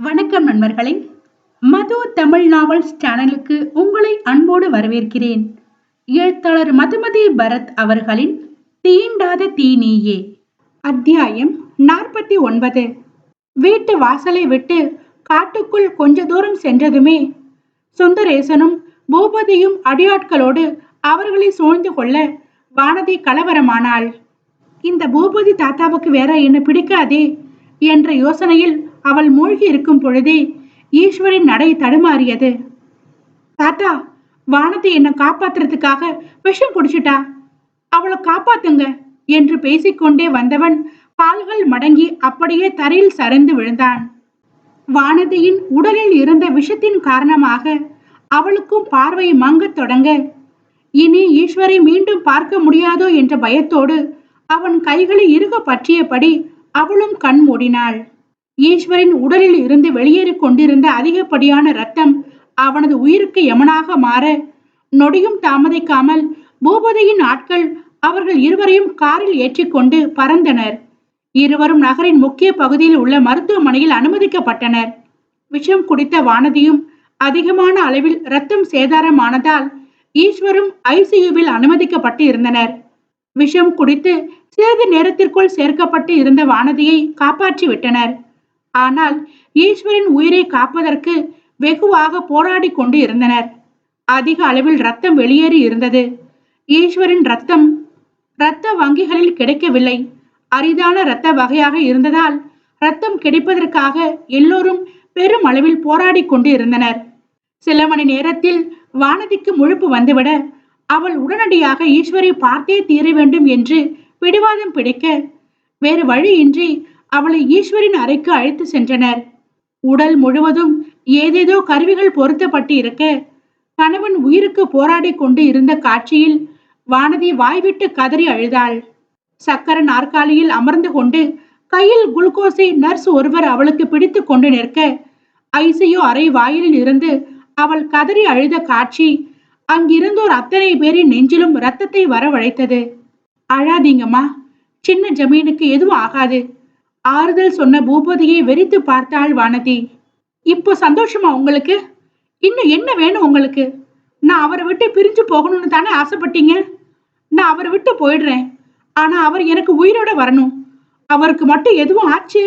வணக்கம் நண்பர்களே. மது தமிழ் நாவல்ஸ் சேனலுக்கு உங்களை அன்போடு வரவேற்கிறேன். எழுத்தாளர் மதுமதி பரத் அவர்களின் தீண்டாத தீனியே அத்தியாயம் நாற்பத்தி ஒன்பது. வீட்டு வாசலை விட்டு காட்டுக்குள் கொஞ்ச தூரம் சென்றதுமே சுந்தரேசனும் பூபதியும் அடியாட்களோடு அவர்களை சூழ்ந்து கொள்ள வானதி கலவரமானாள். இந்த பூபதி தாத்தாவுக்கு வேற என்ன பிடிக்காதே என்ற யோசனையில் அவள் மூழ்கி இருக்கும் பொழுதே ஈஸ்வரின் நடை தடுமாறியது. தாத்தா வானத்தை என்னை காப்பாத்துறதுக்காக விஷம் குடிச்சிட்டா? அவளை காப்பாத்துங்க என்று பேசிக்கொண்டே வந்தவன் கால்கள் மடங்கி அப்படியே தரையில் சரிந்து விழுந்தான். வானதியின் உடலில் இருந்த விஷத்தின் காரணமாக அவளுக்கும் பார்வை மங்கத் தொடங்க இனி ஈஸ்வரை மீண்டும் பார்க்க முடியாதோ என்ற பயத்தோடு அவன் கைகளை இறுக பற்றியபடி அவளும் கண் மூடினாள். ஈஸ்வரின் உடலில் இருந்து வெளியேறிக் கொண்டிருந்த அதிகப்படியான ரத்தம் அவனது உயிருக்கு யமனாக மாற நொடியும் தாமதிக்காமல் பூபதியின் ஆட்கள் அவர்கள் இருவரையும் காரில் ஏற்றிக்கொண்டு பறந்தனர். இருவரும் நகரின் முக்கிய பகுதியில் உள்ள மருத்துவமனையில் அனுமதிக்கப்பட்டனர். விஷம் குடித்த வானதியும் அதிகமான அளவில் ரத்தம் சேதாரமானதால் ஈஸ்வரும் ஐசியூவில் அனுமதிக்கப்பட்டு இருந்தனர் விஷம் குடித்து சிறிது நேரத்திற்குள் சேர்க்கப்பட்டு இருந்த வானதியை காப்பாற்றி விட்டனர் ஆனால் ஈஸ்வரின் உயிரை காப்பதற்கு வெகுவாக போராடி கொண்டு இருந்தனர். அதிக அளவில் ரத்தம் வெளியேறி இருந்தது. ஈஸ்வரின் ரத்தம் இரத்த வங்கிகளில் கிடைக்கவில்லை. அரிதான இரத்த வகையாக இருந்ததால் ரத்தம் கிடைப்பதற்காக எல்லோரும் பெரும் அளவில் போராடி கொண்டு இருந்தனர். சில மணி நேரத்தில் வானதிக்கு முழுப்பு வந்துவிட அவள் உடனடியாக ஈஸ்வரை பார்த்தே தீர வேண்டும் என்று பிடிவாதம் பிடிக்க வேறு வழியின்றி அவளை ஈஸ்வரின் அறைக்கு அழைத்து சென்றனர். உடல் முழுவதும் ஏதேதோ கருவிகள் பொருத்தப்பட்டு இருக்க கணவன் உயிருக்கு போராடி கொண்டு இருந்த காட்சியில் வானதி வாய்விட்டு கதறி அழுதாள். சக்கர நாற்காலியில் அமர்ந்து கொண்டு கையில் குளுக்கோஸை நர்ஸ் ஒருவர் அவளுக்கு பிடித்து கொண்டு நிற்க ஐசியோ அறை வாயிலில் இருந்து அவள் கதறி அழுத காட்சி அங்கிருந்தோர் அத்தனை பேரின் நெஞ்சிலும் ரத்தத்தை வரவழைத்தது. அழாதீங்கம்மா சின்ன ஜமீனுக்கு எதுவும் ஆகாது. ஆறுதல் சொன்ன பூபதியை வெறித்து பார்த்தாள் வானதி. இப்போ சந்தோஷமா உங்களுக்கு? இன்னும் என்ன வேணும் உங்களுக்கு? நான் அவரை விட்டு பிரிஞ்சு போகணும்னு தானே ஆசைப்பட்டீங்க? நான் அவரை விட்டு போயிடுறேன். ஆனா அவர் எனக்கு உயிரோட வரணும். அவருக்கு மட்டும் எதுவும் ஆச்சு?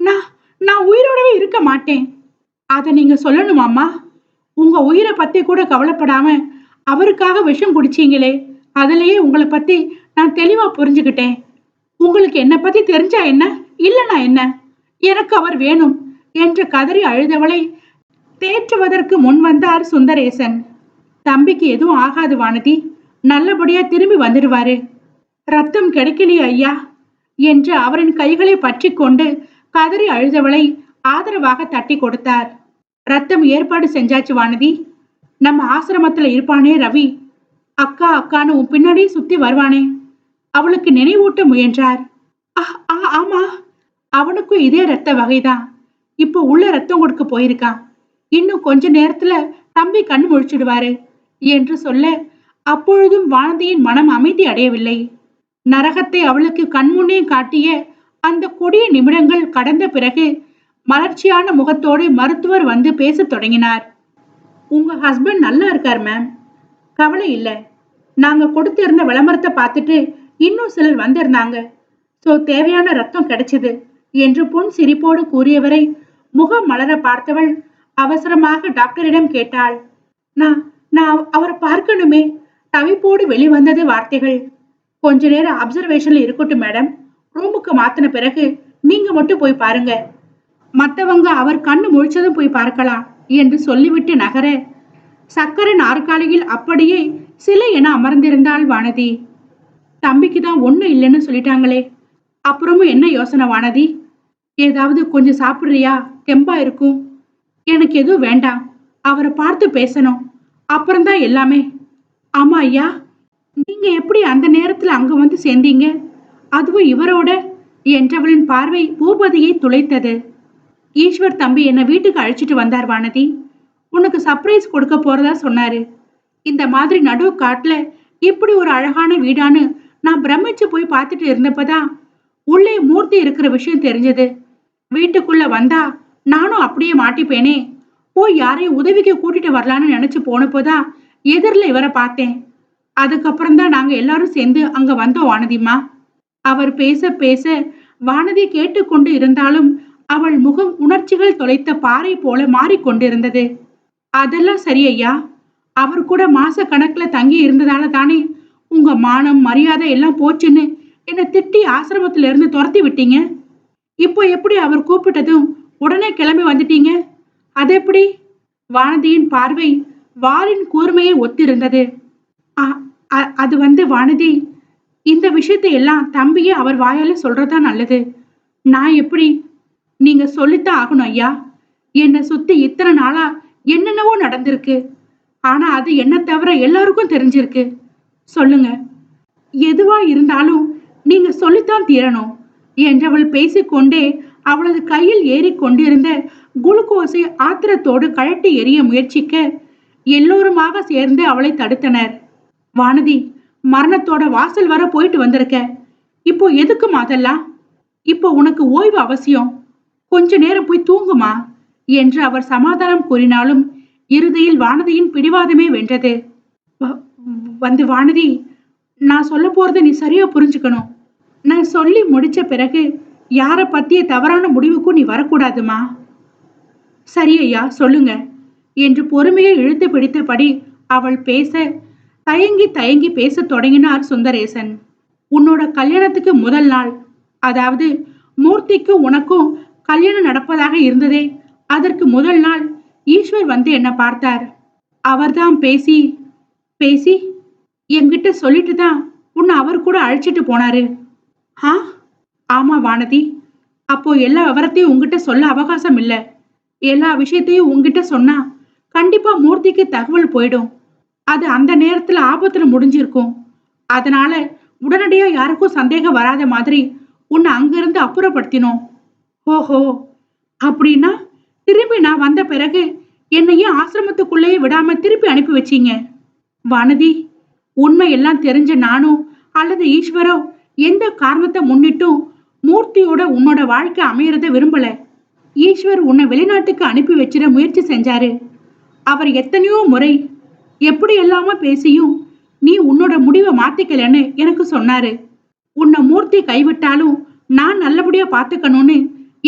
நான் நான் உயிரோடவே இருக்க மாட்டேன். அதை நீங்க சொல்லணுமாம்மா உங்க உயிரை பத்தி கூட கவலைப்படாம அவருக்காக விஷம் குடிச்சீங்களே. அதுலயே உங்களை பத்தி நான் தெளிவா புரிஞ்சுக்கிட்டேன். உங்களுக்கு என்ன பத்தி தெரிஞ்சா என்ன? இல்லனா என்ன? எனக்கு அவர் வேணும் என்று கதறி அழுதவளை தேற்றுவதற்கு முன் வந்தார் சுந்தரேசன். தம்பிக்கு எதுவும் ஆகாது வானதி நல்லபடியா திரும்பி வந்துடுவாரு. ரத்தம் கிடைக்கலையே ஐயா என்று அவரின் கைகளை பற்றி கொண்டு கதறி அழுதவளை ஆதரவாக தட்டி கொடுத்தார். ரத்தம் ஏற்பாடு செஞ்சாச்சு வானதி. நம்ம ஆசிரமத்துல இருப்பானே ரவி. அக்கா அக்கான்னு உன் பின்னாடியே சுத்தி வருவானே. அவளுக்கு நினைவூட்ட முயன்றார். ஆமா. அவனுக்கும் இதே ரத்த வகைதான். இப்போ உள்ள ரத்தம் கொடுக்க போயிருக்கான். இன்னும் கொஞ்ச நேரத்துல தம்பி கண் முழிச்சிடுவாரு என்று சொல்ல அப்பொழுதும் வானதியின் மனம் அமைதி அடையவில்லை. நரகத்தை அவளுக்கு கண்முன்னே காட்டிய அந்த கொடிய நிமிடங்கள் கடந்த பிறகு மலர்ச்சியான முகத்தோடு மருத்துவர் வந்து பேசத் தொடங்கினார். உங்க ஹஸ்பண்ட் நல்லா இருக்கார் மேம் கவலை இல்லை. நாங்க கொடுத்திருந்த விளம்பரத்தை பார்த்துட்டு இன்னும் சிலர் வந்திருந்தாங்க. ஸோ தேவையான ரத்தம் கிடைச்சது. என்று புன் சிரிப்போடு கூறியவரை முகம் மலர பார்த்தவள் அவசரமாக டாக்டரிடம் கேட்டாள். நான் நான் அவரை பார்க்கணுமே. தவிப்போடு வெளிவந்தது வார்த்தைகள். கொஞ்ச நேரம் அப்சர்வேஷன்ல இருக்கட்டும் மேடம். ரூமுக்கு மாத்தின பிறகு நீங்க மட்டும் போய் பாருங்க. மற்றவங்க அவர் கண்ணு முழிச்சதும் போய் பார்க்கலாம் என்று சொல்லிவிட்டு நகர சக்கர நாற்காலியில் அப்படியே சிலை என அமர்ந்திருந்தாள் வானதி. தம்பிக்கு தான் ஒன்றும் இல்லைன்னு சொல்லிட்டாங்களே. அப்புறமும் என்ன யோசனை வானதி? ஏதாவது கொஞ்சம் சாப்பிடுறியா? தெம்பா இருக்கும். எனக்கு எதுவும் வேண்டாம். அவரை பார்த்து பேசணும். அப்புறம்தான் எல்லாமே. ஆமா ஐயா நீங்க எப்படி அந்த நேரத்துல அங்க வந்து சேர்ந்தீங்க? அதுவும் இவரோட என்றவளின் பார்வை பூபதியை துளைத்தது. ஈஸ்வர் தம்பி என்னை வீட்டுக்கு அழைச்சிட்டு வந்தார் வானதி. உனக்கு சர்ப்ரைஸ் கொடுக்க போறதா சொன்னாரு. இந்த மாதிரி நடு காட்டுல இப்படி ஒரு அழகான வீடான்னு நான் பிரமிச்சு போய் பார்த்துட்டு இருந்தப்பதான் உள்ளே மூர்த்தி இருக்கிற விஷயம் தெரிஞ்சது. வீட்டுக்குள்ள வந்தா நானும் அப்படியே மாட்டிப்பேனே. போய் யாரையும் உதவிக்கு கூட்டிட்டு வரலான்னு நினைச்சு போனப்போதான் எதிரில் இவரை பார்த்தேன். அதுக்கப்புறம் தான் நாங்க எல்லாரும் சேர்ந்து அங்க வந்தோம் வானதிம்மா. அவர் பேச பேச வானதி கேட்டுக்கொண்டு இருந்தாலும் அவள் முகம் உணர்ச்சிகள் தொலைத்த பாறை போல மாறிக்கொண்டிருந்தது. அதெல்லாம் சரி ஐயா. அவர் கூட மாச கணக்குல தங்கி இருந்ததால தானே உங்க மானம் மரியாதை எல்லாம் போச்சுன்னு என்னை திட்டி ஆசிரமத்துல இருந்து துரத்தி விட்டீங்க? இப்போ எப்படி அவர் கூப்பிட்டதும் உடனே கிளம்பி வந்துட்டீங்க? அது எப்படி வானதியின் பார்வை வாளின் கூர்மையை ஒத்திருந்தது. அது வந்து வானதி இந்த விஷயத்தை எல்லாம் தம்பியே அவர் வாயால சொல்றதா நல்லது. நான் எப்படி நீங்க சொல்லித்தான் ஆகணும் ஐயா. என்னை சுத்தி இத்தனை நாளா என்னென்னவோ நடந்திருக்கு. ஆனா அது என்ன தவிர எல்லாருக்கும் தெரிஞ்சிருக்கு. சொல்லுங்க. எதுவா இருந்தாலும் நீங்க சொல்லித்தான் தீரணும் என்றவள் பேசிக்கொண்டே அவளது கையில் ஏறிக் கொண்டிருந்த குளுக்கோஸை ஆத்திரத்தோடு கழட்டி எறிய முயற்சிக்க எல்லோருமாக சேர்ந்து அவளை தடுத்தனர். வானதி மரணத்தோட வாசல் வர போயிட்டு வந்திருக்க. இப்போ எதுக்குமா அதெல்லாம்? இப்போ உனக்கு ஓய்வு அவசியம். கொஞ்ச நேரம் போய் தூங்குமா? என்று அவர் சமாதானம் கூறினாலும் இறுதியில் வானதியின் பிடிவாதமே வென்றது. வ- வந்து வானதி நான் சொல்ல போறதை நீ சரியா புரிஞ்சுக்கணும். நான் சொல்லி முடிச்ச பிறகு யாரை பற்றிய தவறான முடிவுக்கும் நீ வரக்கூடாதுமா? சரி ஐயா சொல்லுங்க. என்று பொறுமையை இழுத்து பிடித்தபடி அவள் பேச தயங்கி தயங்கி பேசத் தொடங்கினார் சுந்தரேசன். உன்னோட கல்யாணத்துக்கு முதல் நாள் அதாவது மூர்த்திக்கு உனக்கும் கல்யாணம் நடப்பதாக இருந்ததே அதற்கு முதல் நாள் ஈஸ்வர் வந்து என்ன பார்த்தார். அவர்தான் பேசி பேசி என்கிட்ட சொல்லிட்டு தான் உன்னை அவர் கூட அழைச்சிட்டு போனாரு. ஆ ஆமா வானதி. அப்போ எல்லா விவரத்தையும் உங்ககிட்ட சொல்ல அவகாசம் இல்ல எல்லா விஷயத்தையும் உங்ககிட்ட சொன்னா கண்டிப்பா மூர்த்திக்கு தகவல் போயிடும். அது அந்த நேரத்துல ஆபத்துல முடிஞ்சிருக்கும். அதனால உடனடியா யாருக்கும் சந்தேகம் வராத மாதிரி உன்னை அங்கிருந்து அப்புறப்படுத்தினோம். ஓஹோ. அப்படின்னா திரும்பி நான் வந்த பிறகு என்னையும் ஆசிரமத்துக்குள்ளேயே விடாம திருப்பி அனுப்பி வச்சீங்க. வானதி உண்மை எல்லாம் தெரிஞ்ச நானோ அல்லது ஈஸ்வரோ எந்த காரணத்தை முன்னிட்டும் மூர்த்தியோட உன்னோட வாழ்க்கை அமையறத விரும்பல. ஈஸ்வர் உன்னை வெளிநாட்டுக்கு அனுப்பி வச்சிட முயற்சி செஞ்சாரு. அவர் எத்தனையோ முறை எப்படி எல்லாம பேசியும் நீ உன்னோட முடிவை மாத்திக்கலன்னு எனக்கு சொன்னாரு. உன்னை மூர்த்தி கைவிட்டாலும் நான் நல்லபடியா பாத்துக்கணும்னு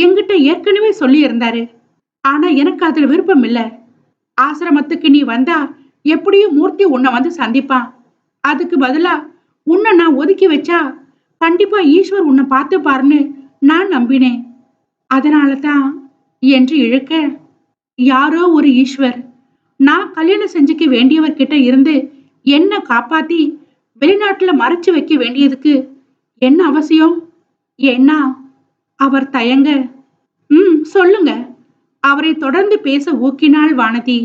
என்கிட்ட ஏற்கனவே சொல்லி இருந்தாரு ஆனா எனக்கு அதுல விருப்பம் இல்ல. ஆசிரமத்துக்கு நீ வந்தா எப்படியும் மூர்த்தி உன்னை வந்து சந்திப்பான். அதுக்கு பதிலா உன்னை நான் ஒதுக்கி வச்சா கண்டிப்பா ஈஸ்வர் உன்னை பார்த்து பாருன்னு நான் நம்பினேன். அதனால தான் என்று இழுக்க யாரோ ஒரு ஈஸ்வர் நான் கல்யாணம் செஞ்சுக்க வேண்டியவர்கிட்ட இருந்து என்ன காப்பாத்தி வெளிநாட்டுல மறைச்சு வைக்க வேண்டியதுக்கு என்ன அவசியம்? ஏன்னா அவர் தயங்க. ம் சொல்லுங்க. அவரை தொடர்ந்து பேச ஊக்கினாள் வானதி.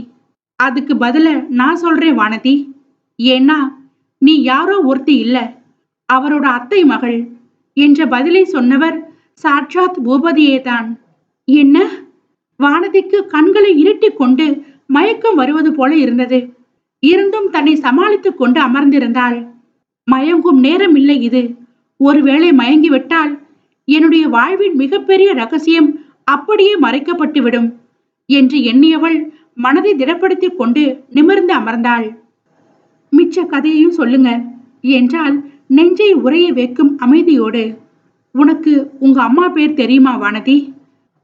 அதுக்கு பதில நான் சொல்றேன் வானதி. ஏன்னா நீ யாரோ ஒருத்தி இல்லை. அவரோட அத்தை மகள் என்ற பதிலை சொன்னவர் சாட்சாத் பூபதியே தான். என்ன? வானதிக்கு கண்களை இருட்டிக் கொண்டு மயக்கம் வருவது போல இருந்தது. இருந்தும் தன்னை சமாளித்துக் கொண்டு அமர்ந்திருந்தாள். மயங்கும் நேரம் இல்லை இது. ஒருவேளை மயங்கி விட்டால் என்னுடைய வாழ்வின் மிகப்பெரிய ரகசியம் அப்படியே மறைக்கப்பட்டுவிடும் என்று எண்ணியவள் மனதை திடப்படுத்திக் கொண்டு நிமிர்ந்து அமர்ந்தாள். மிச்ச கதையையும் சொல்லுங்க. என்றால் நெஞ்சை உறைய வைக்கும் அமைதியோடு உனக்கு உங்க அம்மா பேர் தெரியுமா வானதி?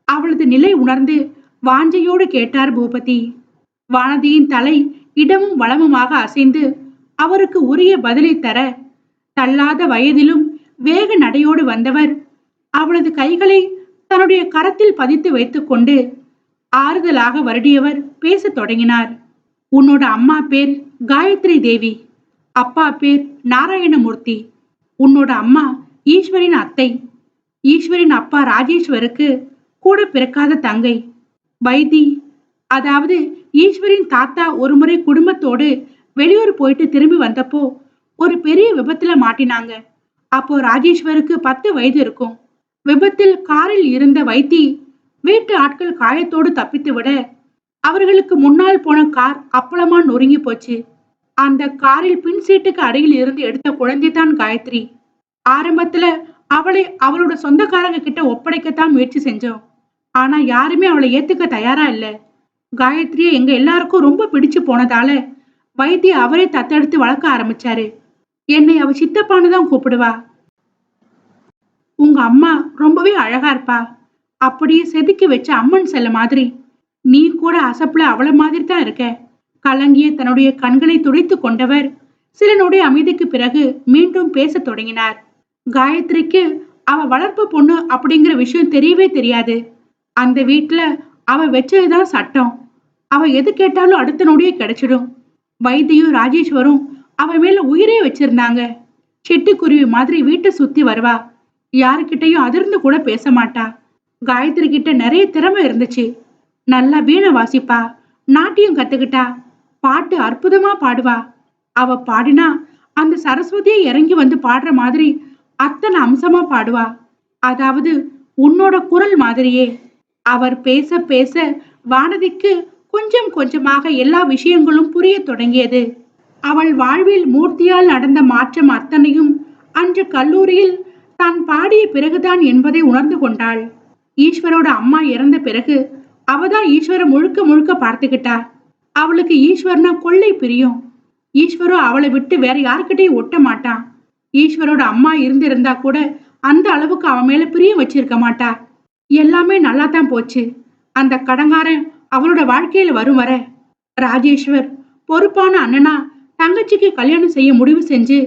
அவளது நிலை உணர்ந்து வாஞ்சையோடு கேட்டார் பூபதி. வானதியின் தலை இடமும் வளமுமாக அசைந்து அவருக்கு உரிய பதிலை தர தள்ளாத வயதிலும் வேக நடையோடு வந்தவர். அவளது கைகளை தன்னுடைய கரத்தில் பதித்து வைத்துக்கொண்டு ஆறுதலாக வருடியவர் பேசத் தொடங்கினார். உன்னோட அம்மா பேர் காயத்ரி தேவி. அப்பா பேர் நாராயணமூர்த்தி. உன்னோட அம்மா ஈஸ்வரின் அத்தை. ஈஸ்வரின் அப்பா ராஜேஸ்வருக்கு கூட பிறக்காத தங்கை. வைத்தி அதாவது ஈஸ்வரின் தாத்தா ஒருமுறை குடும்பத்தோடு வெளியூர் போயிட்டு திரும்பி வந்தப்போ ஒரு பெரிய விபத்துல மாட்டினாங்க. அப்போ ராஜேஸ்வருக்கு பத்து வயது இருக்கும். விபத்தில் காரில் இருந்த வைத்தி வீட்டு ஆட்கள் காயத்தோடு தப்பித்து விட அவர்களுக்கு முன்னால் போன கார் அப்பளமா நொறுங்கி போச்சு. அந்த காரில் பின் சீட்டுக்கு அருகில் இருந்து எடுத்த குழந்தைதான் காயத்ரி. ஆரம்பத்துல அவளை அவளோட சொந்தக்காரங்க கிட்ட ஒப்படைக்கத்தான் முயற்சி செஞ்சோம். ஆனா யாருமே அவளை ஏத்துக்க தயாரா இல்ல. காயத்ரியை எங்க எல்லாருக்கும் ரொம்ப பிடிச்சு போனதால வைத்திய அவரே தத்தெடுத்து வளர்க்க ஆரம்பிச்சாரு. என்னை அவ சித்தப்பான்னு தான் கூப்பிடுவா. உங்க அம்மா ரொம்பவே அழகா இருப்பா. அப்படியே செதுக்கி வச்ச அம்மன் செல்ல மாதிரி. நீ கூட அசப்புல அவள மாதிரி தான் இருக்க. கலங்கிய தன்னுடைய கண்களை துடைத்து கொண்டவர். சில நொடி அமைதிக்கு பிறகு மீண்டும் பேசத் தொடங்கினார். காயத்ரிக்கு அவ வளர்ப்பு பொண்ணு அப்படிங்கிற விஷயம் தெரியவே தெரியாது. அந்த வீட்டுல அவ வச்சதுதான் சட்டம். அவ எது கேட்டாலும் அடுத்த நொடியே கிடைச்சிடும். வைத்தியும் ராஜேஸ்வரும் அவ மேல உயிரே வச்சிருந்தாங்க. சிட்டுக்குருவி மாதிரி வீட்டை சுத்தி வருவா. யாருக்கிட்டையும் அதிர்ந்து கூட பேச மாட்டா. காயத்ரி கிட்ட நிறைய திறமை இருந்துச்சு. நல்லா வீணை வாசிப்பா. நாட்டியம் கத்துக்கிட்டா. பாட்டு அற்புதமா பாடுவா. அவ பாடினா அந்த சரஸ்வதியை இறங்கி வந்து பாடுற மாதிரி அத்தனை அம்சமா பாடுவா. அதாவது உன்னோட குரல் மாதிரியே. அவர் பேச பேச வானதிக்கு கொஞ்சம் கொஞ்சமாக எல்லா விஷயங்களும் புரியத் தொடங்கியது. அவள் வாழ்வில் மூர்த்தியால் நடந்த மாற்றம் அத்தனையும் அன்று கல்லூரியில் தான் பாடிய பிறகுதான் என்பதை உணர்ந்து கொண்டாள். ஈஸ்வரோட அம்மா இறந்த பிறகு அவதான் ஈஸ்வர முழுக்க முழுக்க பார்த்துக்கிட்டா. அவளுக்கு ஈஸ்வரனா கொள்ளை பிரியும். ஈஸ்வரும் அவளை விட்டு வேற யாருக்கிட்டையும் ஒட்ட மாட்டான் ஈஸ்வரோட அம்மா இருந்திருந்தா கூட அந்த அளவுக்கு அவன் மேல பிரியம் வச்சிருக்க மாட்டா. எல்லாமே நல்லா தான் போச்சு. அந்த கடங்காரன் அவளோட வாழ்க்கையில வரும் வர. ராஜேஸ்வர் பொறுப்பான அண்ணனா தங்கச்சிக்கு கல்யாணம் செய்ய முடிவு செஞ்சு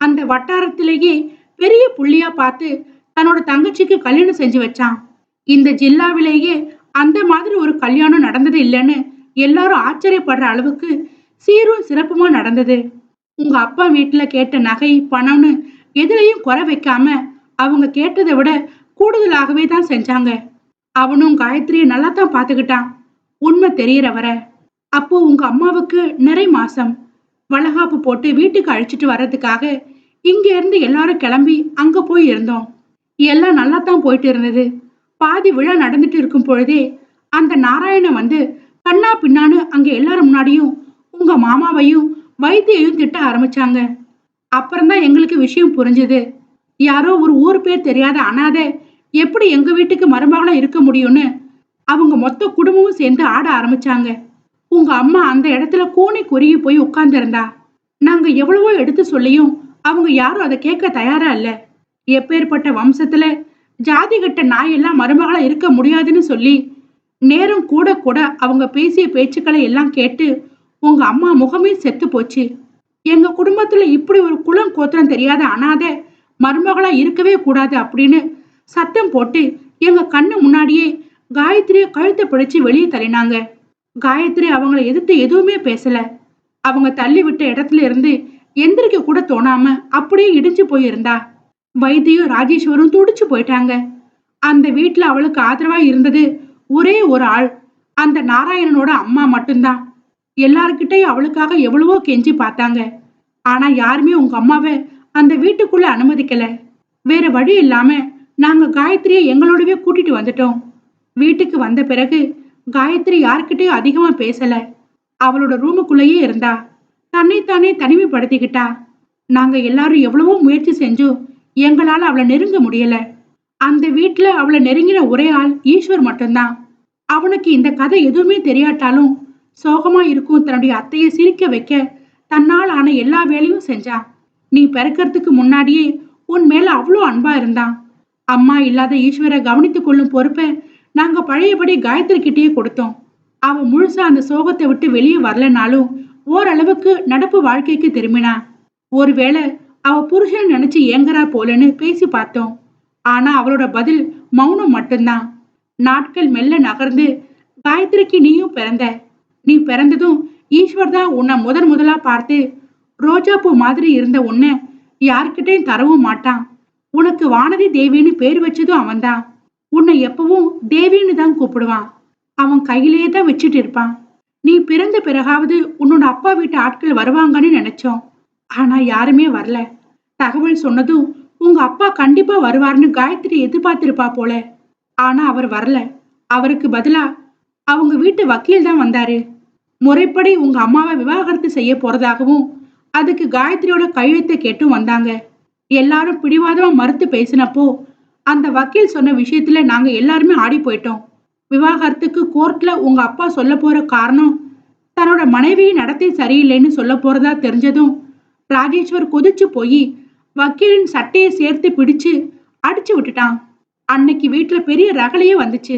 அந்த வட்டாரத்திலேயே பெரிய புள்ளியா பார்த்து தன்னோட தங்கச்சிக்கு கல்யாணம் செஞ்சு வச்சான். இந்த ஜில்லாவிலேயே அந்த மாதிரி ஒரு கல்யாணம் நடந்தது இல்லைன்னு எல்லாரும் ஆச்சரியப்படுற அளவுக்கு சீரும் சிறப்புமா நடந்தது. உங்க அப்பா வீட்டுல கேட்ட நகை பணம்னு எதுலையும் குறை வைக்காம அவங்க கேட்டதை விட கூடுதலாகவே தான் செஞ்சாங்க. அவனும் காயத்ரியை நல்லா தான் பார்த்துக்கிட்டான். உண்மை தெரியற வர. அப்போ உங்க அம்மாவுக்கு நிறை மாசம். வளகாப்பு போட்டு வீட்டுக்கு அழைச்சிட்டு வர்றதுக்காக இங்க இருந்து எல்லாரும் கிளம்பி அங்க போய் இருந்தோம். எல்லாம் நல்லா தான் போயிட்டு இருந்தது. பாதி விழா நடந்துட்டு இருக்கும் பொழுதே அந்த நாராயணன் வந்து கண்ணா பின்னான்னு அங்க எல்லாரும் முன்னாடியும் உங்க மாமாவையும் வைத்தியையும் திட்ட ஆரம்பிச்சாங்க. அப்புறம்தான் எங்களுக்கு விஷயம் புரிஞ்சுது. யாரோ ஒரு ஊர் பேர் தெரியாத அனாதை எப்படி எங்க வீட்டுக்கு மருமகளா இருக்க முடியும்னு அவங்க மொத்த குடும்பமும் சேர்ந்து ஆட ஆரம்பிச்சாங்க. உங்க அம்மா அந்த இடத்துல கூனி குறுகி போய் உட்கார்ந்திருந்தா நாங்க எவ்வளவோ எடுத்து சொல்லியும் அவங்க யாரும் அதை கேட்க தயாரா இல்ல. எப்பேற்பட்ட வம்சத்துல ஜாதி கட்ட நாயெல்லாம் மருமகளா இருக்க முடியாதுன்னு சொல்லி நேரம் கூட கூட அவங்க பேசிய பேச்சுக்களை எல்லாம் கேட்டு உங்க அம்மா முகமே செத்து போச்சு. எங்க குடும்பத்துல இப்படி ஒரு குலம் கோத்திரம் தெரியாத அனாதை மருமகளா இருக்கவே கூடாது அப்படின்னு சத்தம் போட்டு எங்க கண்ணு முன்னாடியே காயத்ரிய கழுத்தை பிடிச்சு வெளியே தள்ளினாங்க. காயத்ரி அவங்கள எதிர்த்து எதுவுமே பேசல. அவங்க தள்ளி விட்ட இடத்துல இருந்து எந்திரிக்க கூட தோணாம அப்படியே இடிஞ்சு போயிருந்தா. வைத்தியும் ராஜேஸ்வரும் துடிச்சு போயிட்டாங்க. அந்த வீட்டுல அவளுக்கு ஆதரவா இருந்தது ஒரே ஒரு ஆள் அந்த நாராயணனோட அம்மா மட்டும்தான். எல்லார்கிட்டயும் அவளுக்காக எவ்வளவோ கெஞ்சி பார்த்தாங்க. ஆனா யாருமே உங்க அம்மாவை அந்த வீட்டுக்குள்ள அனுமதிக்கல. வேற வழி இல்லாம நாங்க காயத்ரியை எங்களோடவே கூட்டிட்டு வந்துட்டோம். வீட்டுக்கு வந்த பிறகு காயத்ரி யார்கிட்டயும் அதிகமா பேசல. அவளோட ரூமுக்குள்ளேயே இருந்தா தன்னைத்தானே தனிமைப்படுத்திக்கிட்டா. நாங்க எல்லாரும் எவ்வளவோ முயற்சி செஞ்சோம் எங்களால அவளை நெருங்க முடியல. அந்த வீட்டில் அவளை நெருங்கின ஒரே ஆள் ஈஸ்வர் மட்டும்தான். அவனுக்கு இந்த கதை எதுவுமே தெரியாட்டாலும் சோகமா இருக்கும் தன்னுடைய அத்தையை சிரிக்க வைக்க தன்னால் ஆன எல்லா வேலையும் செஞ்சா. நீ பிறக்கறதுக்கு முன்னாடியே உன் மேல அவ்வளோ அன்பா இருந்தான். அம்மா இல்லாத ஈஸ்வரை கவனித்துக் கொள்ளும் பொறுப்பை நாங்க பழையபடி காயத்ரி கிட்டேயே கொடுத்தோம். அவ முழுசா அந்த சோகத்தை விட்டு வெளியே வரலனாலும் ஓரளவுக்கு நடப்பு வாழ்க்கைக்கு திரும்பினா. ஒருவேளை அவ புருஷன் நினைச்சு ஏங்கறா போலன்னு பேசி பார்த்தோம். ஆனா அவளோட பதில் மௌனம் மட்டும்தான். நாட்கள் மெல்ல நகர்ந்து காயத்ரிக்கு நீயும் பிறந்த. நீ பிறந்ததும் ஈஸ்வர் தான் உன்னை முதன் முதலா பார்த்து ரோஜாப்பூ மாதிரி இருந்த உன்னை யார்கிட்டயும் தரவும் மாட்டான். உனக்கு வானதி தேவின்னு பேர் வச்சதும் அவன்தான். உன்னை எப்பவும் தேவின்னு தான் கூப்பிடுவான். அவன் கையிலேயே தான் வச்சுட்டு இருப்பான். நீ பிறந்த பிறகாவது உன்னோட அப்பா வீட்டு ஆட்கள் வருவாங்கன்னு நினைச்சோம். ஆனா யாருமே வரல. தகவல் சொன்னதும் உங்க அப்பா கண்டிப்பா வருவார்னு காயத்ரி எதிர்பார்த்திருப்பா போல. ஆனா அவர் வரல. அவருக்கு பதிலா அவங்க வீட்டு வக்கீல் தான் வந்தாரு. முறைப்படி உங்க அம்மாவை விவாகரத்து செய்ய போறதாகவும் அதுக்கு காயத்ரியோட கையெழுத்தை கேட்டும் வந்தாங்க. எல்லாரும் பிடிவாதமா மறுத்து பேசினப்போ அந்த வக்கீல் சொன்ன விஷயத்துல நாங்க எல்லாருமே ஆடி போயிட்டோம். விவாகரத்துக்கு கோர்ட்ல உங்க அப்பா சொல்ல போற காரணம் தன்னோட மனைவியின் நடத்தை சரியில்லைன்னு சொல்ல போறதா தெரிஞ்சதும் ராஜேஸ்வர் கொதிச்சு போய் வக்கீலின் சட்டையை சேர்த்து பிடிச்சு அடிச்சு விட்டுட்டான். அன்னைக்கு வீட்டுல பெரிய ரகலையே வந்துச்சு.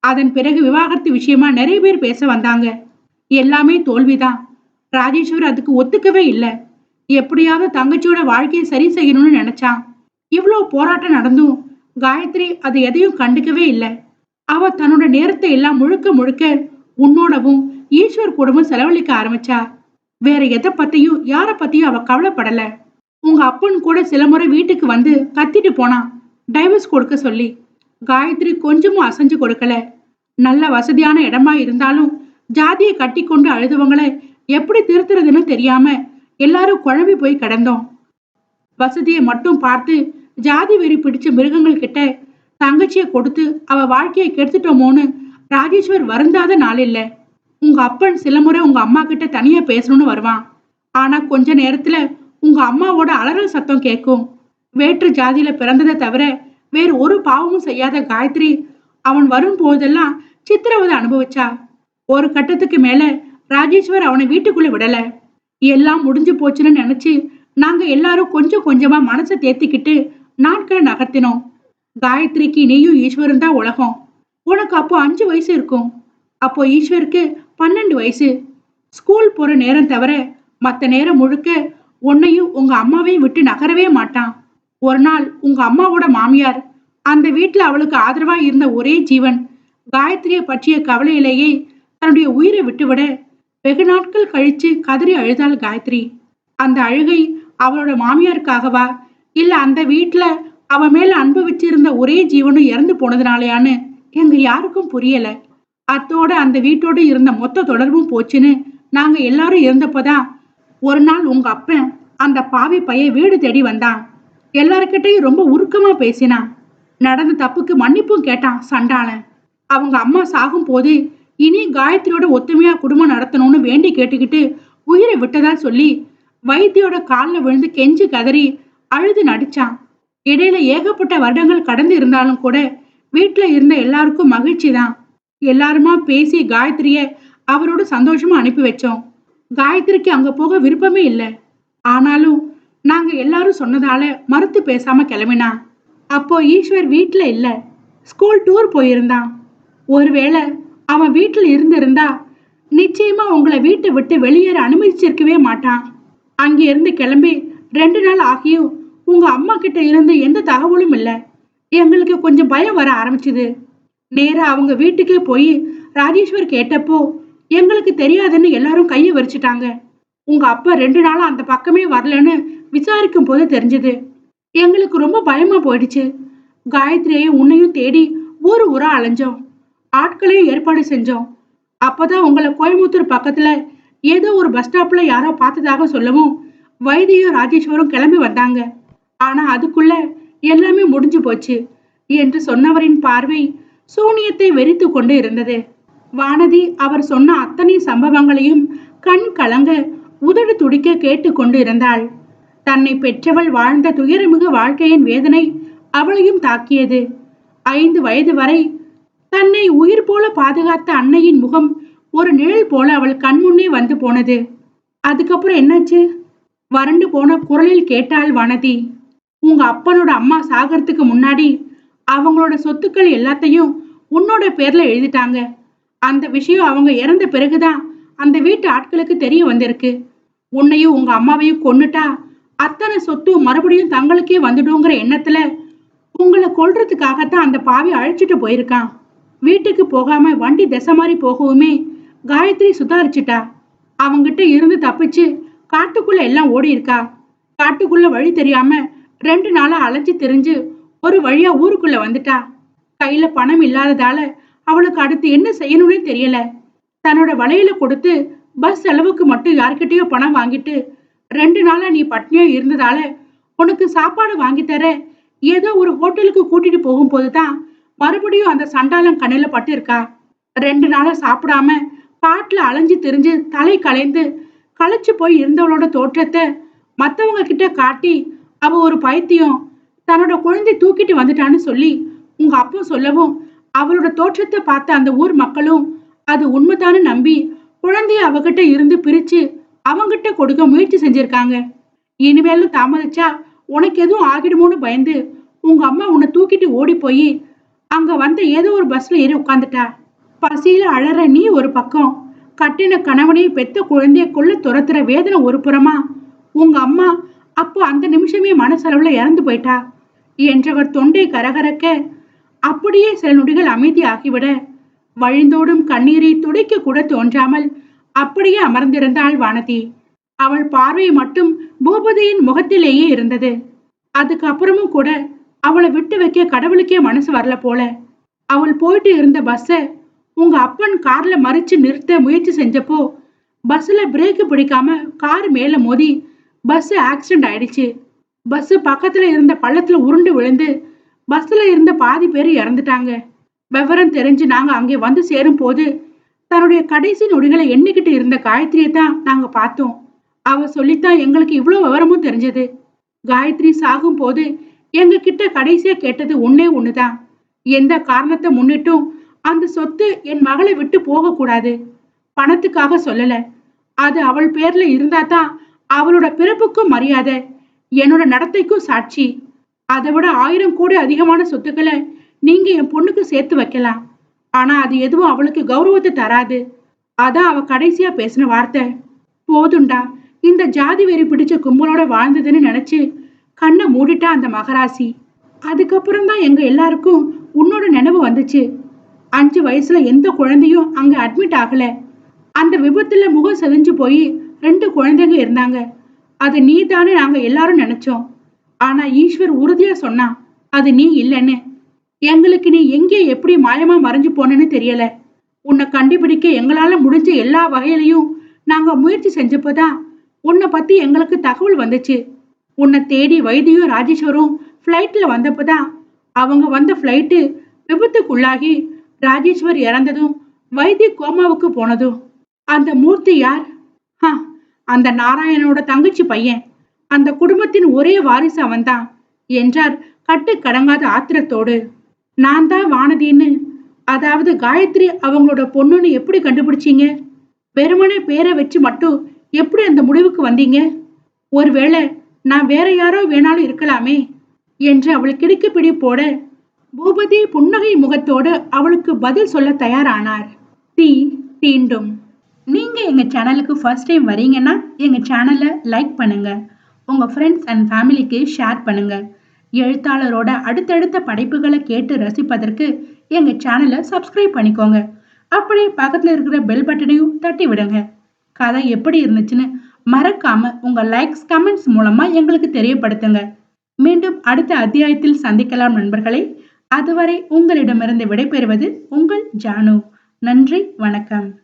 அதன் பிறகு விவாகரத்து விஷயமா நிறைய பேர் பேச வந்தாங்க. எல்லாமே தோல்விதான். ராஜேஸ்வர் அதுக்கு ஒத்துக்கவே இல்லை. எப்படியாவது தங்கச்சியோட வாழ்க்கையை சரி செய்யணும்னு நினைச்சான். இவ்வளோ போராட்டம் நடந்தும் காயத்ரி அது எதையும் கண்டுக்கவே இல்லை. அவ தன்னோட நேரத்தை எல்லாம் முழுக்க முழுக்க உன்னோடவும் ஈஸ்வர் கூடவும் செலவழிக்க ஆரம்பிச்சா. வேற எதை பத்தியும் யாரை பத்தியும் அவ கவலைப்படலை. உங்க அப்பன் கூட சில முறை வீட்டுக்கு வந்து கத்திட்டு போனான் டைவர்ஸ் கொடுக்க சொல்லி காயத்ரி கொஞ்சமும் அசைஞ்சு கொடுக்கல. நல்ல வசதியான இடமா இருந்தாலும் ஜாதியை கட்டி கொண்டு அழுதவங்களை எப்படி திருத்துறதுன்னு தெரியாம எல்லாரும் குழம்பி போய் கிடந்தோம். வசதியை மட்டும் பார்த்து ஜாதி வெறி பிடிச்ச மிருகங்கள் கிட்ட தங்கச்சியை கொடுத்து அவ வாழ்க்கையை கெடுத்துட்டோமோன்னு ராஜேஸ்வர் வருந்தாத நாள் இல்லை. உங்க அப்பன் சில முறை உங்க அம்மா கிட்ட தனியா பேசணும்னு வருவான். ஆனா கொஞ்ச நேரத்துல உங்க அம்மாவோட அலறல் சத்தம் கேட்கும். வேற்று ஜாதியில பிறந்ததை தவிர வேறு ஒரு பாவமும் செய்யாத காயத்ரி அவன் வரும் போதெல்லாம் சித்திரவதை அனுபவிச்சா. ஒரு கட்டத்துக்கு மேல ராஜேஸ்வர் அவனை வீட்டுக்குள்ள விடல. எல்லாம் முடிஞ்சு போச்சுன்னு நினைச்சு நாங்க எல்லாரும் கொஞ்சம் கொஞ்சமா மனசை தேத்திக்கிட்டு நாட்களை நகர்த்தினோம். காயத்ரிக்கு நீயும் ஈஸ்வரன் தான் உலகம். உனக்கு அப்போ அஞ்சு வயசு இருக்கும். அப்போ ஈஸ்வருக்கு பன்னெண்டு வயசு. ஸ்கூல் போற நேரம் தவிர மற்ற நேரம் முழுக்க உன்னையும் உங்க அம்மாவையும் விட்டு நகரவே மாட்டான். ஒரு நாள் உங்க அம்மாவோட மாமியார் அந்த வீட்டுல அவளுக்கு ஆதரவா இருந்த ஒரே ஜீவன் காயத்ரியை பற்றிய கவலையிலேயே தன்னுடைய உயிரை விட்டுவிட வெகு நாட்கள் கழிச்சு கதறி அழுதாள் காயத்ரி. அந்த அழுகை அவளோட மாமியாருக்காகவா? இல்ல அந்த வீட்டுல அவ மேல அன்பு வச்சிருந்த ஒரே ஜீவனும் இறந்து போனதுனாலயான்னு எங்க யாருக்கும் புரியல. அத்தோட அந்த வீட்டோட இருந்த மொத்த தொடர்பும் போச்சுன்னு நாங்க எல்லாரும் இருந்தப்பதான் ஒரு நாள் உங்க அப்பன் அந்த பாவி பைய வீடு தேடி வந்தான். எல்லாருக்கிட்டையும் ரொம்ப உருக்கமா பேசினான். நடந்த தப்புக்கு மன்னிப்பும் கேட்டான் சண்டாளன். அவங்க அம்மா சாகும் போது இனி காயத்ரியோட ஒத்துமையா குடும்பம் நடத்தணும்னு வேண்டி கேட்டுக்கிட்டு உயிரை விட்டதா சொல்லி வைத்தியோட காலில் விழுந்து கெஞ்சி கதறி அழுது நடிச்சான். இடையில ஏகப்பட்ட வருடங்கள் கடந்து இருந்தாலும் கூட வீட்டுல இருந்த எல்லாருக்கும் மகிழ்ச்சி தான் எல்லாருமா பேசி காயத்ரிய அவரோட சந்தோஷமா அனுப்பி வச்சோம். காயத்ரிக்கு அங்க போக விருப்பமே இல்லை. ஆனாலும் நாங்க எல்லாரும் சொன்னதால மறுத்து பேசாம கிளம்பினா அப்போ ஈஸ்வர் வீட்டில் இல்ல. ஸ்கூல் டூர் போயிருந்தான். ஒருவேளை அவன் வீட்டில் இருந்திருந்தா நிச்சயமா உங்களை வீட்டை விட்டு வெளியேற அனுமதிச்சிருக்கவே மாட்டான். அங்கே இருந்து கிளம்பி ரெண்டு நாள் ஆகியும் உங்க அம்மா கிட்ட இருந்து எந்த தகவலும் இல்லை. எங்களுக்கு கொஞ்சம் பயம் வர ஆரம்பிச்சுது. நேரா அவங்க வீட்டுக்கே போய் ராஜேஸ்வர் கேட்டப்போ எங்களுக்கு தெரியாதுன்னு எல்லாரும் கையை வரிச்சிட்டாங்க. உங்க அப்பா ரெண்டு நாளா அந்த பக்கமே வரலன்னு விசாரிக்கும் போது தெரிஞ்சது. எங்களுக்கு ரொம்ப பயமா போயிடுச்சு. காயத்ரியையும் உன்னையும் தேடி ஊர் ஊரா அலைஞ்சோம். ஆட்களையும் ஏற்பாடு செஞ்சோம். அப்பதான் உங்களை கோயம்புத்தூர் பக்கத்துல ஏதோ ஒரு பஸ் ஸ்டாப்ல யாரோ பார்த்ததாக சொல்லவும் வைத்தியும் ராஜேஸ்வரும் கிளம்பி வந்தாங்க. ஆனா அதுக்குள்ள எல்லாமே முடிஞ்சு போச்சு என்று சொன்னவரின் பார்வை சூனியத்தை வெறித்து கொண்டு இருந்தது. வானதி அவர் சொன்ன அத்தனை சம்பவங்களையும் கண் கலங்க உதடு துடிக்க கேட்டுக்கொண்டு இருந்தாள் தன்னை பெற்றவள் வாழ்ந்த துயரமிகு வாழ்க்கையின் வேதனை அவளையும் தாக்கியது. ஐந்து வயது வரை தன்னை உயிர் போல பாதுகாத்த அன்னையின் முகம் ஒரு நிழல் போல அவள் கண்முன்னே வந்து போனது. அதுக்கப்புறம் என்னாச்சு? வறண்டு போன குரலில் கேட்டாள் வனதி. உங்க அப்பனோட அம்மா சாகிறதுக்கு முன்னாடி அவங்களோட சொத்துக்கள் எல்லாத்தையும் உன்னோட பேர்ல எழுதிட்டாங்க. அந்த விஷயம் அவங்க இறந்த பிறகுதான் அந்த வீட்டு ஆட்களுக்கு தெரிய வந்திருக்கு. உன்னையும் உங்க அம்மாவையும் கொன்னுட்டா அத்தனை சொத்து மறுபடியும் தங்களுக்கே வந்துடுங்கிற எண்ணத்துல உங்களை கொல்றதுக்காகத்தான் அந்த பாவி அழைச்சிட்டு போயிருக்கான். வீட்டுக்கு போகாம வண்டி திசை மாதிரி போகவுமே காயத்ரி சுதாரிச்சுட்டா. அவங்கிட்ட இருந்து தப்பிச்சு காட்டுக்குள்ள எல்லாம் ஓடி இருக்கா. காட்டுக்குள்ள வழி தெரியாம ரெண்டு நாளா அலைஞ்சு தெரிஞ்சு ஒரு வழியா ஊருக்குள்ள வந்துட்டா. கையில பணம் இல்லாததால அவளுக்கு அடுத்து என்ன செய்யணும்னே தெரியல. தன்னோட வலையில கொடுத்து பஸ் செலவுக்கு மட்டும் யார்கிட்டயோ பணம் வாங்கிட்டு ரெண்டு நாளா நீ பட்னியா இருந்ததால உனக்கு சாப்பாடு வாங்கி தர ஏதோ ஒரு ஹோட்டலுக்கு கூட்டிட்டு போகும்போது தான் மறுபடியும் அந்த சண்டாளம் கண்ணில பட்டு இருக்கா ரெண்டு நாளா சாப்பிடாம காட்டுல அலைஞ்சு திரிஞ்சு தலை கலைந்து களைச்சு போய் இருந்தவளோட தோற்றத்தை மற்றவங்க கிட்ட காட்டி அவ ஒரு பைத்தியம் தன்னோட குழந்தை தூக்கிட்டு வந்துட்டான்னு சொல்லி உங்க அப்பா சொல்லவும் அவளோட தோற்றத்தை பார்த்த அந்த ஊர் மக்களும் அது உண்மைதான்னு நம்பி குழந்தைய அவகிட்ட இருந்து பிரிச்சு அவங்கிட்ட கொடுக்க முயற்சி செஞ்சிருக்காங்க. இனிமேலும் தாமதிச்சா உனக்கு எதுவும் ஆகிடுமோன்னு பயந்து உங்க அம்மா உன்னை தூக்கிட்டு ஓடி போய் அங்க வந்த ஏதோ ஒரு பஸ்ல ஏறி உட்காந்துட்டா பசியில அழற நீ ஒரு பக்கம். கட்டின கணவனை பெத்த குழந்தைய கொள்ள துரத்துற வேதனை ஒரு புறமா உங்க அம்மா அப்போ அந்த நிமிஷமே மனசளவுல இறந்து போயிட்டா. என்றவர் தொண்டை கரகரக்க அப்படியே சில நொடிகள் அமைதியாகிவிட வழிந்தோடும் கண்ணீரை துடைக்க கூட தோன்றாமல் அப்படியே அமர்ந்திருந்தாள் வானதி. அவள் பார்வை மட்டும் பூபதியின் முகத்திலேயே இருந்தது. அதுக்கு அப்புறமும் கூட அவளை விட்டு வைக்க கடவுளுக்கே மனசு வரல போல. அவள் போயிட்டு இருந்த பஸ்ஸை உங்க அப்பன் கார்ல மறிச்சு நிறுத்த முயற்சி செஞ்சப்போ பஸ்ல பிரேக்கு பிடிக்காம கார் மேல மோதி பஸ் ஆக்சிடென்ட் ஆயிடுச்சு. பஸ் பக்கத்துல இருந்த பள்ளத்துல உருண்டு விழுந்து பஸ்ல இருந்த பாதி பேர் இறந்துட்டாங்க. விவரம் தெரிஞ்சு நாங்க அங்கே வந்து சேரும் போது தன்னுடைய கடைசி நொடிகளை எண்ணிக்கிட்டு இருந்த காயத்ரியை தான் நாங்க பார்த்தோம். அவ சொல்லித்தான் எங்களுக்கு இவ்வளவு விவரமும் தெரிஞ்சது. காயத்ரி சாகும் போது எங்க கிட்ட கடைசியா கேட்டது ஒன்னே ஒண்ணுதான். எந்த காரணத்தை முன்னிட்டும் அந்த சொத்து என் மகளை விட்டு போக கூடாது பணத்துக்காக சொல்லல. அது அவள் பேர்ல இருந்தா தான் அவளோட பிறப்புக்கும் மரியாதை என்னோட நடத்தைக்கும் சாட்சி. அதை விட ஆயிரம் கோடி அதிகமான சொத்துக்களை நீங்க என் பொண்ணுக்கு சேர்த்து வைக்கலாம். ஆனா அது எதுவும் அவளுக்கு கௌரவத்தை தராது. அதான் அவ கடைசியா பேசின வார்த்தை. போதுண்டா. இந்த ஜாதி வெறி பிடிச்ச கும்பலோட வாழ்ந்ததுன்னு நினைச்சு கண்ணை மூடிட்டா அந்த மகராசி. அதுக்கப்புறம் தான் எங்க எல்லாருக்கும் உன்னோட நினைவு வந்துச்சு. அஞ்சு வயசுல எந்த குழந்தையும் அங்க அட்மிட் ஆகல. அந்த விபத்துல முகம் செதிஞ்சு போய் ரெண்டு குழந்தைங்க இருந்தாங்க. அது நீ தானே நாங்க எல்லாரும் நினைச்சோம். ஆனா ஈஸ்வர் உறுதியா சொன்னான் அது நீ இல்லைன்னு. எங்களுக்கு நீ எங்கே எப்படி மாயமா மறைஞ்சு போனேன்னு தெரியல. உன்னை கண்டுபிடிக்க எங்களால முடிஞ்ச எல்லா வகையிலையும் நாங்க முயற்சி செஞ்சப்போதான் உன்னை பத்தி எங்களுக்கு தகவல் வந்துச்சு. உன்னை தேடி வைத்தியும் ராஜேஸ்வரும் ஃப்ளைட்ல வந்தப்பதான் அவங்க வந்த ஃப்ளைட்டு விபத்துக்குள்ளாகி ராஜேஸ்வர் இறந்ததும் வைத்திய கோமாவுக்கு போனதும். அந்த மூர்த்தி யார்? ஹ, அந்த நாராயணனோட தங்கச்சி பையன். அந்த குடும்பத்தின் ஒரே வாரிசு அவன்தான் என்றார் கட்டு கடங்காத ஆத்திரத்தோடு. நான் தான் வானதின்னு. அதாவது காயத்ரி அவங்களோட பொண்ணுன்னு எப்படி கண்டுபிடிச்சீங்க? வெறுமனே பேரை வச்சு மட்டும் எப்படி அந்த முடிவுக்கு வந்தீங்க? ஒருவேளை நான் வேற யாரோ வேணாலும் இருக்கலாமே என்று அவள் கிடுக்கிப்பிடி போட பூபதி புன்னகை முகத்தோடு அவளுக்கு பதில் சொல்ல தயாரானார். தீ தீண்டும். நீங்க எங்க சேனலுக்கு ஃபர்ஸ்ட் டைம் வரீங்கன்னா எங்க சேனலை லைக் பண்ணுங்க. உங்க ஃப்ரெண்ட்ஸ் அண்ட் ஃபேமிலிக்கு ஷேர் பண்ணுங்க. எழுத்தாளரோட அடுத்தடுத்த படைப்புகளை கேட்டு ரசிப்பதற்கு எங்க சேனலை சப்ஸ்கிரைப் பண்ணிக்கோங்க. அப்படியே பக்கத்துல இருக்கிற பெல் பட்டனையும் தட்டி விடுங்க. கதை எப்படி இருந்துச்சுன்னு மறக்காம உங்க லைக்ஸ் கமெண்ட்ஸ் மூலமா எங்களுக்கு தெரியப்படுத்துங்க. மீண்டும் அடுத்த அத்தியாயத்தில் சந்திக்கலாம் நண்பர்களே. அதுவரை உங்களிடமிருந்து விடைபெறுவது உங்கள் ஜானு. நன்றி வணக்கம்.